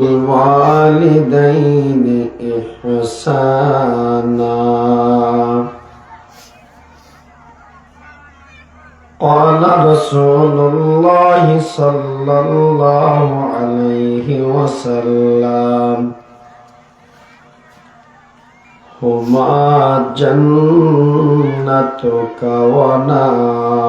الوالدين إحسانا. قال رسول الله صلى الله عليه وسلم هما جنتك ونارك.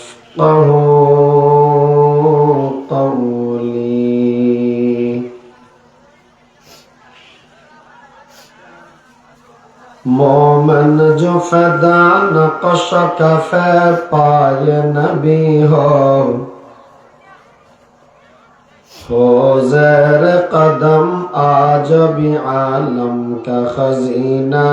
يفقهوا قولي مومن جو فدا نقش کفے پائے نبی ہو ہو زیر قدم آج بھی عالم کا خزینہ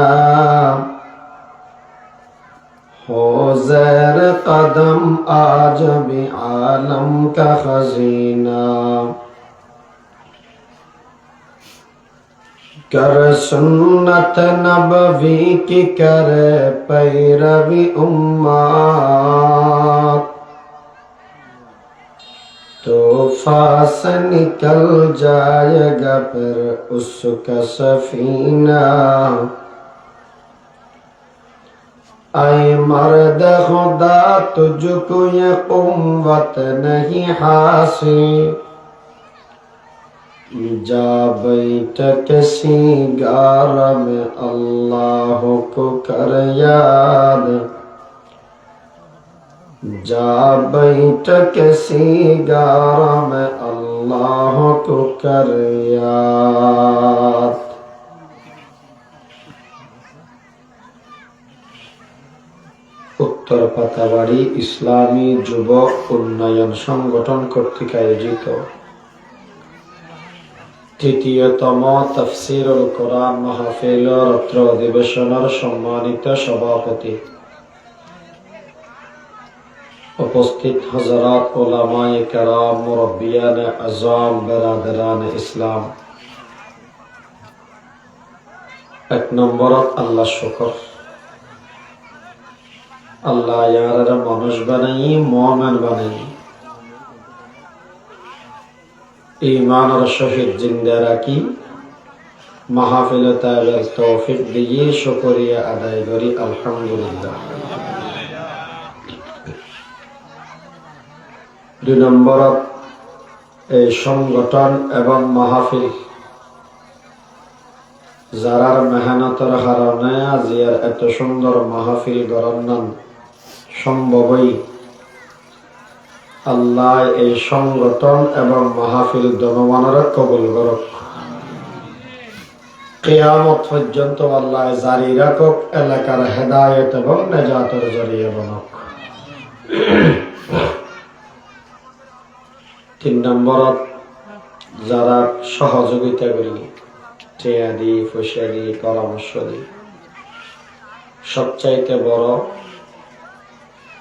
ہو زیر قدم آج بھی عالم کا خزینہ۔ کر سنت نبوی کی کرے پیروی امات تو فاس نکل جائے گا پھر اس کا سفینہ۔ اے مرد خدا تجھ کو یہ قوت نہیں حاصل جا بیٹھ کے سنگار میں اللہ کو کر یاد جا بیٹھ کے سنگار میں اللہ کو کر یاد উত্তর পাতাবাড়ি ইসলামী যুব উন্নয়ন সংগঠন কর্তৃক আয়োজিত। তৃতীয়তম তফসিরুল কোরআন মাহফিল রত্র অধিবেশনের সম্মানিত সভাপতি। উপস্থিত হজরত ওলামায়ে কেরাম, মুরব্বিয়ান, আজম, বেরাদরান ইসলাম। এক নম্বরত আল্লাহ শুকর। আল্লাহ ইয়ার মানুষ বানাই মোহামেন বানাই। ইমানের সহিত জিন্দা রাখি। মাহফিল তৌফিক দিয়ে আদায় করি, আলহামদুলিল্লাহ। দুই নম্বরত এই সংগঠন এবং মাহফিল। যারার মেহনতের কারণে আজিয়ার এত সুন্দর মাহফিল গরন্নান সম্ভবই আল্লাহ এই সংগঠন এবং মাহফিল জনমানের কবুল করক। কেয়ামত পর্যন্ত আল্লাহ জারি রাখক, এলাকার হেদায়ত এবং নেজাতের জড়িয়ে বনক। তিন নম্বরত যারা সহযোগিতা করি, টেয়া দি পয়সা দি, পরামর্শ দি, সবচাইতে বড়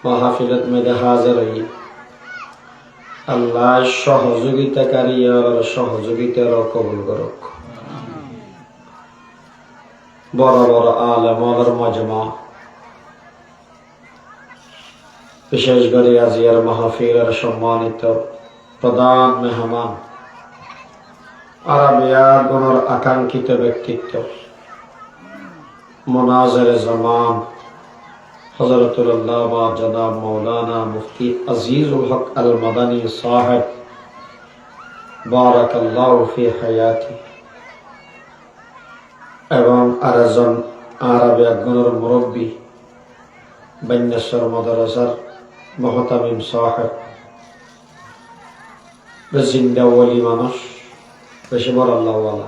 মাহফিলত মেদে হাজার। হই আল্লাহ সহযোগিতাকারী আর সহযোগিতার কবুল করক। বড় বড় আলমর মজমা। বিশেষ করে আজিয়ার মাহফিলের সম্মানিত প্রধান মেহমান। আরাবিয়া গুণর আকাঙ্ক্ষিত ব্যক্তিত্ব। মোনাজের জমান। হজরতুল্লাহ বা জনাব মৌলানা মুফতি আজিজুল হক আল মাদানী সাহেব বারাকাল্লাহ ফি হায়াতি এবং আরেকজন আরবি একজনের মুরব্বী বন্যেশ্বর মাদ্রাসার মহতামিম সাহেব জিন্দা ওলি মানুষ বেশি বড় আল্লাহওয়ালা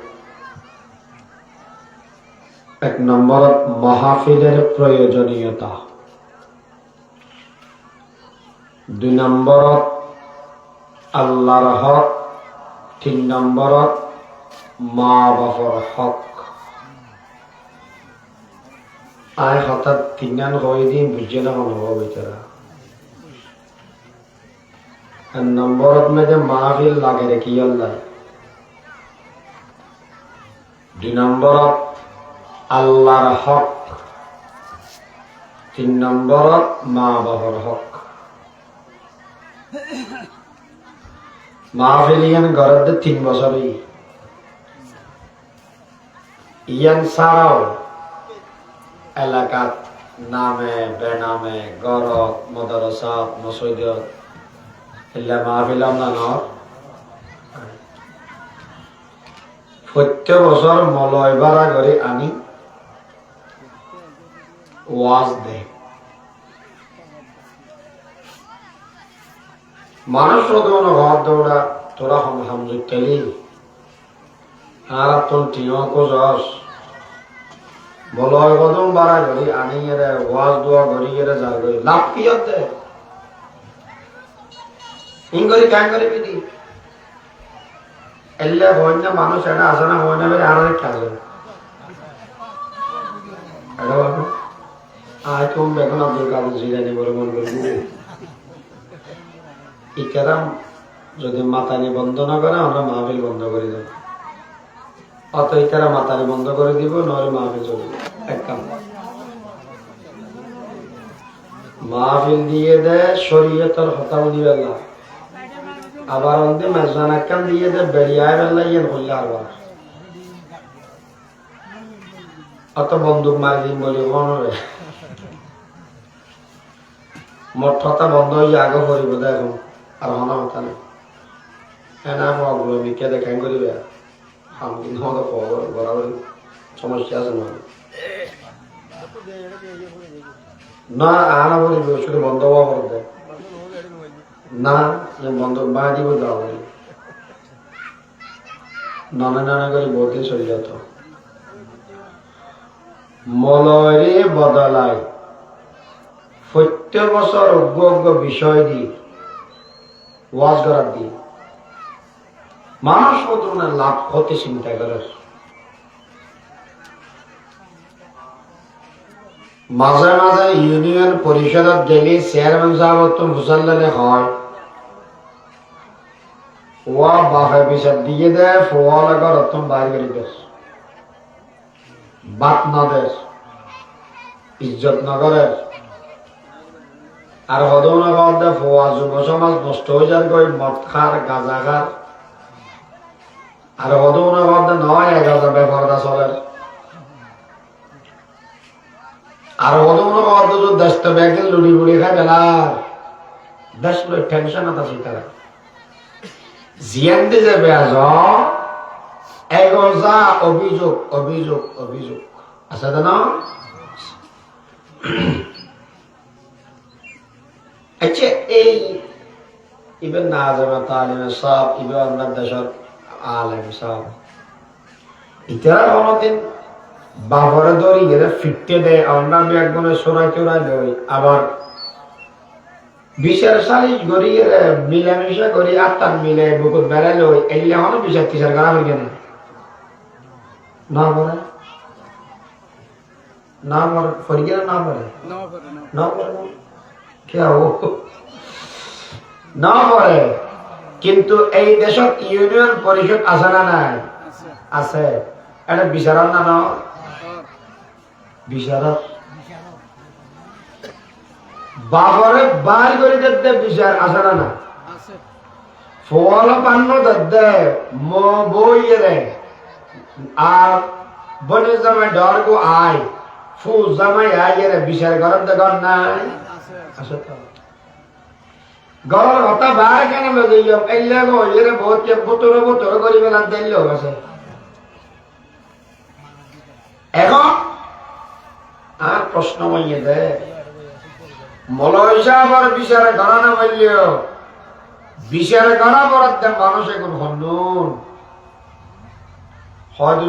এক নম্বৰত মাহফিলের প্রয়োজনীয়তা। দুই নম্বৰত আল্লাহর হক। তিন নম্বৰত মা বাপর হক। আই হঠাৎ তিনান হয়ে দিন বুঝে না অনুভব আর নম্বরত মেয়েদের মাহফিল লাগে রেখি আল্লাহ দুই নম্বরত আল্লাহর হক। তিন নম্বরত মা বাবার হক। মাহফিল ইয়ান ঘরের তিন বছরই। ইয়ান ছাড়াও এলাকাত নামে, বেনামে, গরত, মদরসাত, মসজিদত এলা মাহফিল আমরা নর প্রত্যেক বছর মলয় ভাড়া করে আনি। ওয়াজ দে মানুষ রোদন তোরা আনি দোয়া না মানুষ এটা আসে না হয় না আর খেলে এটা বাবু তুমি বেগুন আব্দুল কাদের জিলানি বলে মনে যদি মাতানি বন্ধ না করে, আমরা মাহফিল বন্ধ করে দেব। অত মাতানি বন্ধ করে দিব মাহফিল চলবে এক কাম মাহফিল দিয়ে দেয় শরীয়তর হতাও দিবে না আবার অন্তে মেজান একখান দিয়ে দেয় বেরিয়ায় বেলা ইয়ে করলে আবার অত বন্দুক মারি দিন বলি মনে মঠটা বন্ধ হয়ে আগে করিব দেখো আর হনা হতা নেই। এনা হগুলো বিকে দেখাই করিবে আমি নহলে বরাবর সমস্যা আছে না না আনা বলিব শুধু বন্ধ হওয়া করে দেয় না বন্ধ বা দিব দেওয়া নানা নানা করে বলতে চলে যেত বদলায় প্রত্যেক বছর অজ্ঞ অজ্ঞ বিষয় দি ওয়াজ করার দি মানুষ না লাভ ক্ষতি চিন্তা করে। মাঝে মাঝে ইউনিয়ন পরিষদত গেলে চেয়ারম্যান সাহেব মুসল্লানে হয়। ওয়া বাফে পিছত দিয়ে দেয়, ফোয়া বাইর করে দেশ বাত না দেশ ইজ্জত নগরের আর দে ফোয়া যুব সমাজ নষ্ট হয়ে মদ খার, গাঁজা খার। আর দে নয়, এক হাজার ব্যাপারটা চলের আর দে যদি দেশ ব্যাগে লুড়ি বুড়ি খাই বেলার। দেশ লই টেনশন আছে তারা জিয়ান দি যাবে আজ অভিযোগ অভিযোগ অভিযোগ। আছে না? আচ্ছা এই ইবেন না যাবে তালিমে সব ইবে আমরা দেশের আলেম সব। ইতারা কোনদিন বাবরে ধরি গেলে ফিরতে দেয় আমরা একজনে সোনাই চোরাই দেয় আবার বিচার সালিশ করি মিলামিশা করি আত্মার মিলে বুকুত বেড়াই লই এলে হলো বিচার টিচার করা হই কেন না বলে না মরে? ফরিকে না মরে? না মরে না কে ও না কিন্তু এই দেশত ইউনিয়ন পরিষদ আছে না নাই? আছে। এটা বিচারক না ন? বিচারক বাবরে বার করে দিতে বিচার আছে না না ফল পান্ন ম বইয়ে আর বনে জামাই ডর গো আয় ফু জামাই আয় রে বিচার করার দোকান নাই। আছে তো। গরর হতা বার কেন লগে ইয়ম গো ইরে বহুত কে বুতর বুতর করি বেলা দেল্লো আছে। এখন আর প্রশ্ন মাইয়ে দে। মলয় সাহেবের বিচারে করা না বললিও বিচারে করা বরাদ দেন মানুষ এখন হন্নুন হয়তো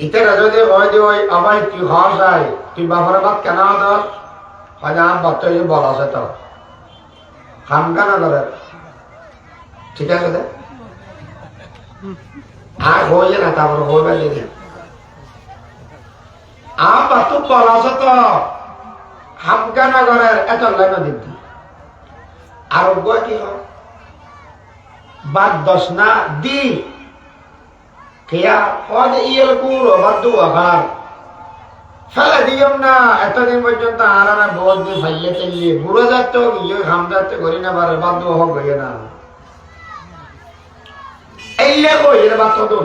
ইতারা যদি হয় যে ওই তুই হস আয় তুই বাবার বাদ কেন বল আছে তো। খান কেন ঠিক আছে দে। আর হয়ে না, তারপর বাচ্চা বল আছে তো। হামকানগরের এত লাইন দিদি আরোগ্য কি হয়? বাদ দশ না, দি। ইয়েল কুলো বাদু আঘার ফেলে দিয়ম না, এতদিন পর্যন্ত আর না বহুত দিন ফাইলে চললি বুড়ো যাত ইয়ে খাম যাত করি না পারে বাদু হোক হয়ে না। এলে কই এর বাদ তো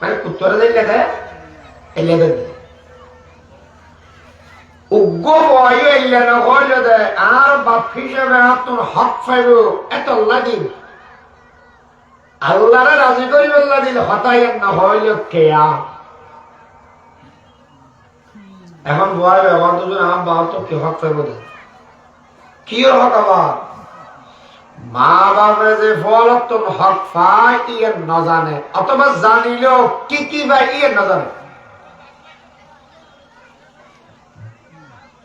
মানে কুত্তরে দিলে দে, এলে দে উগ্র বয় এলে না হইলে দে, আর বাপ হিসেবে আপনার হক পাইব এত লাগিন আল্লাহরে রাজি করি বললা দিল হতাইয়ের না হইল কেয়া? এখন বয় ব্যবহার দুজন আমার বাবা তো কি হক পাইব কি হক আবার? মা বাবা যে ফল হক পায় ইয়ে ন জানে অথবা জানিলেও কি কি বা ইয়ে ন জানে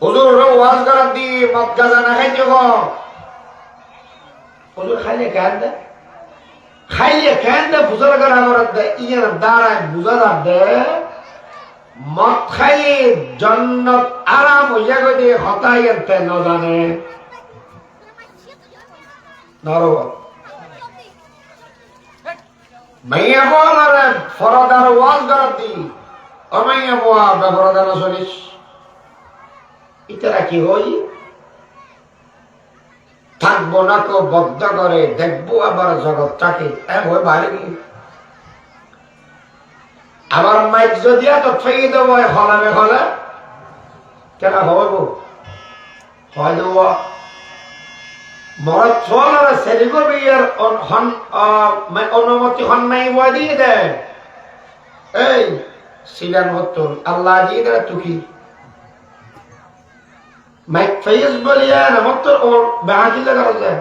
হুজুর ওয়াজ করার দি, মদ গাজা না খাইতে হুজুর খাইলে কেন দে খাইলে কেন বুঝার করা করার দে ইয়ে দাঁড়ায় বুঝা দার মদ খাইয়ে জন্নত আরাম হইয়া গদি হতাইয়ের তে ন জানে। নরব মাইয়া বলারে ফরদার ওয়াজ করার দি। ও মাইয়া বোয়া বেফরদার চলিস ইতারা কি হই? থাকব না কেউ বদ্ধ করে, দেখব আবার জগৎটাকে। হয়ে আবার মাইক যদি এত ঠেকে দেবো হলামে হলে কেন বিয়ের অনুমতি দিয়ে দে এই সিলান হতুন আল্লাহ দিয়ে দে তুকি। মাইক ফাইজ বলিয়া নামত ওর বাহাজি লাগা যায়।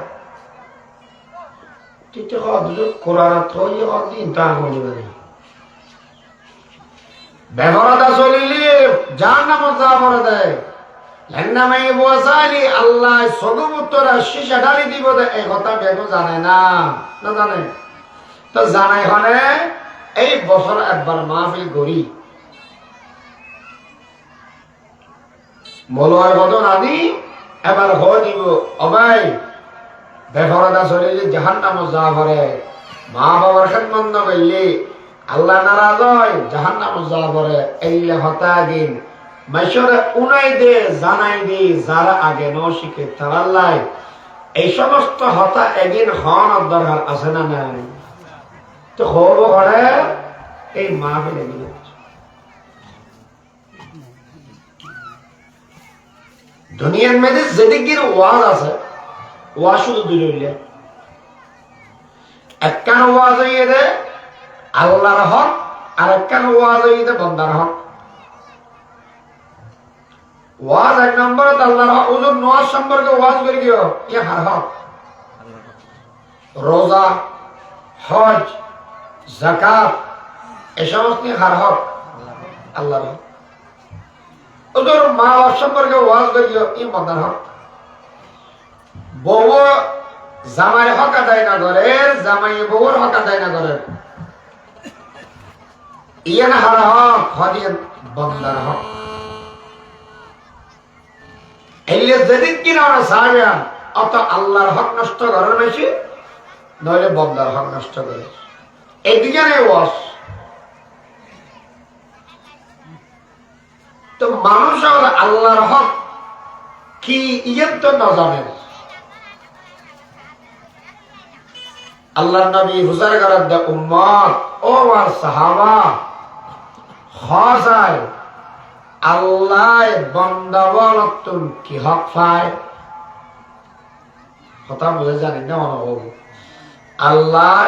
হলি দেয় আল্লাহ সগুমুত্তর শিশা ডালি দিব দে এই কথা বেগো জানে না না জানে। তো জানাই হনে এই বছর একবার মাহফিল করি। মলয় বদন আদি, এবার হয়ে দিব অবাই, বেফরদা চলিলে জাহান নাম যা ভরে মা বাবার খেদমন্দ করলে আল্লাহ নারাজ হয় জাহান নাম যা ভরে এলে হতা দিন। মাইশরে উনাই দে, জানাই দে, যারা আগে ন শিখে তারা লাই। এই সমস্ত হতা একদিন হন দরকার আছে না নাই? তো হব ঘরে এই মা ফেলে দিল। দুনিয়ার মধ্যে যেদিকের ওয়াজ আছে, ওয়াজ শুধু দুই রইলে। একখান ওয়াজ হইয়ে দে, আল্লাহর হক, আর একখান ওয়াজ হইয়ে দে বন্দার হক। ওয়াজ এক নম্বরে আল্লাহর হক। ওজন নোয়াজ সম্পর্কে ওয়াজ করে দিও। ইয়ে হার হক? রোজা, হজ জাকাত এ সমস্ত হার হক? আল্লাহর হক। ওদের মা বাপ সম্পর্কে ওয়াজ করিও ই মদার হক? বউ জামাই হক আদায় না করে, জামাই বউর হক আদায় না করে ইয়ান হারা হক হদিয়ে বন্দার হক। এলে যেদিন কিনা সাহাবিয়ান অত আল্লাহর হক নষ্ট করার বেশি নইলে বন্দার হক নষ্ট করে এদিকে নেই ওয়াস তো মানুষ আর আল্লাহর হক কি ইয়ের তো না জানেন? আল্লাহ নবী হুসার করার দে উম্মত, ও আর সাহাবা হসায় আল্লাহ বন্দাবলতুন কি হক পায়? কথা বুঝে জানি না অনুভব আল্লাহ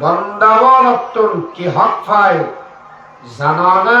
বন্দাবলতুন কি হক পায় জানা না?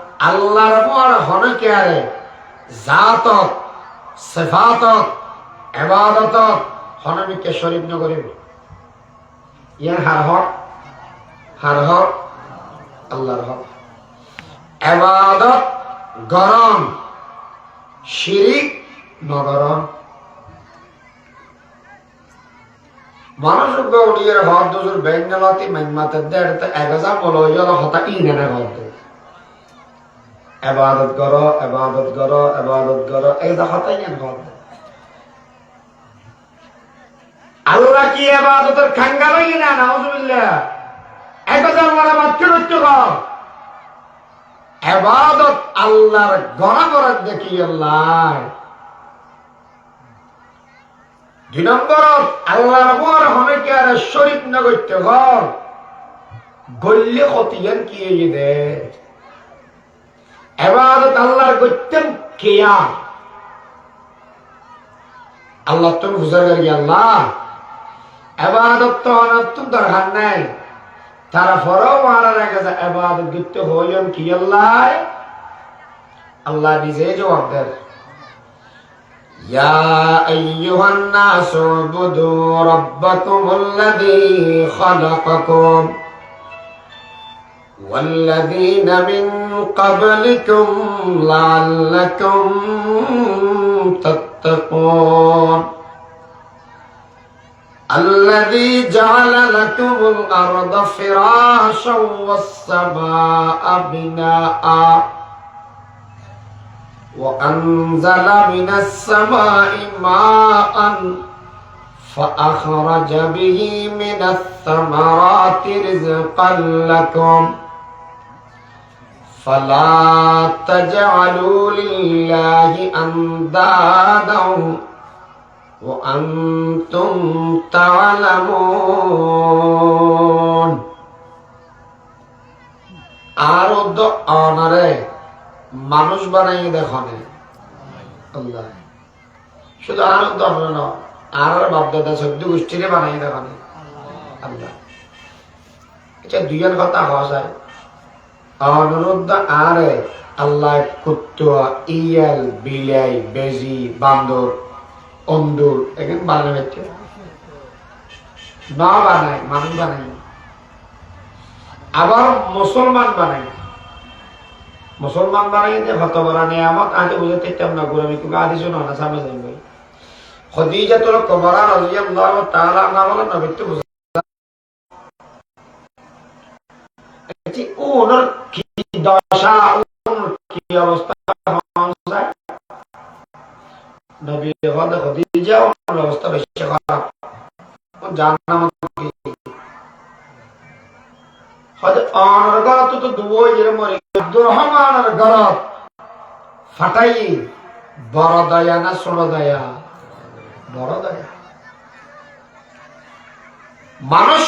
আল্লাহর পর হনকে আরে? জাতত সিফাতত ইবাদতত হনমিকে শরীফ নগরিব ইয়ার হার হক হার হক, আল্লাহর হক। এবাদত গরম, শিরিক নগরম। মানুষ গৌড়িয়ের হক দুজুর বেঙ্গলাতি মেঘমাতে দেড়তে এক হাজার মলইল হতা ইনে হত এবাদত কর এবাদত কর এবাদত কর। এই নেন আল্লাহ কি এবাদতের খাঙ্গা লই না, নাউজুবিল্লাহ? একদা আল্লাহর মাত্র নৃত্য কর। এবাদত আল্লাহর গড়া করার দেখি আল্লাহ। দুই নম্বর, আল্লাহর পর হমেকে আর শরীফ নগত্য গল্লে খতিয়ান কি এই দে এবাদত আল্লাহর গত্যম কেয়া আল্লাহ তুমি বুঝা করি আল্লাহ এবাদত তো অনত্তম দরকার নাই তারা ফরও মারার আগে যে এবাদত গিত্ত হইম কি আল্লাহ আল্লাহ নিজে জবাব দেন يا أيها الناس اعبدوا ربكم الذي خلقكم والذين من قبلكم لعلكم تتقون. الذي جعل لكم الأرض فراشا والسماء بناء. وأنزل من السماء ماء فأخرج به من الثمرات رزقا لكم. فلا تجعلوا لله أندادا وأنتم تعلمون আরো অনারে মানুষ বানাই দেখনে আল্লাহ শুধু আনন্দ হবে না আর বাপদাদা সদ্য গোষ্ঠীরে বানাই দেখনে আল্লাহ এটা দুইজন কথা হওয়া যায় অনুরোধ আরে আল্লাহ কুত্তুয়া, ইয়াল, বিলাই, বেজি, বান্দর, অন্দুর, এখানে বানানো হচ্ছে না বানায়, মানুষ বানাই আবার মুসলমান বানাই মুসলমান বানাই যে হত বড় নিয়ামত, আগে বুঝতে চাম না, গুরু, আমি কিন্তু আদি শুনো না সামনে যাই ভাই। খদিজাতুল কুবরা রাদিয়াল্লাহু তাআলা আনহা বলেন নবী বুঝ। এটি ওনার দশা কি অবস্থা? নবী হদ খদিজা ওনার অবস্থা বেশি খারাপ। জান্নাত কি হদ অনার গলত তো দুই এর মরে আব্দুর রহমানের গলত। ফাটাই, বড় দয়া না ছোট দয়া? বড় দয়া। মানুষ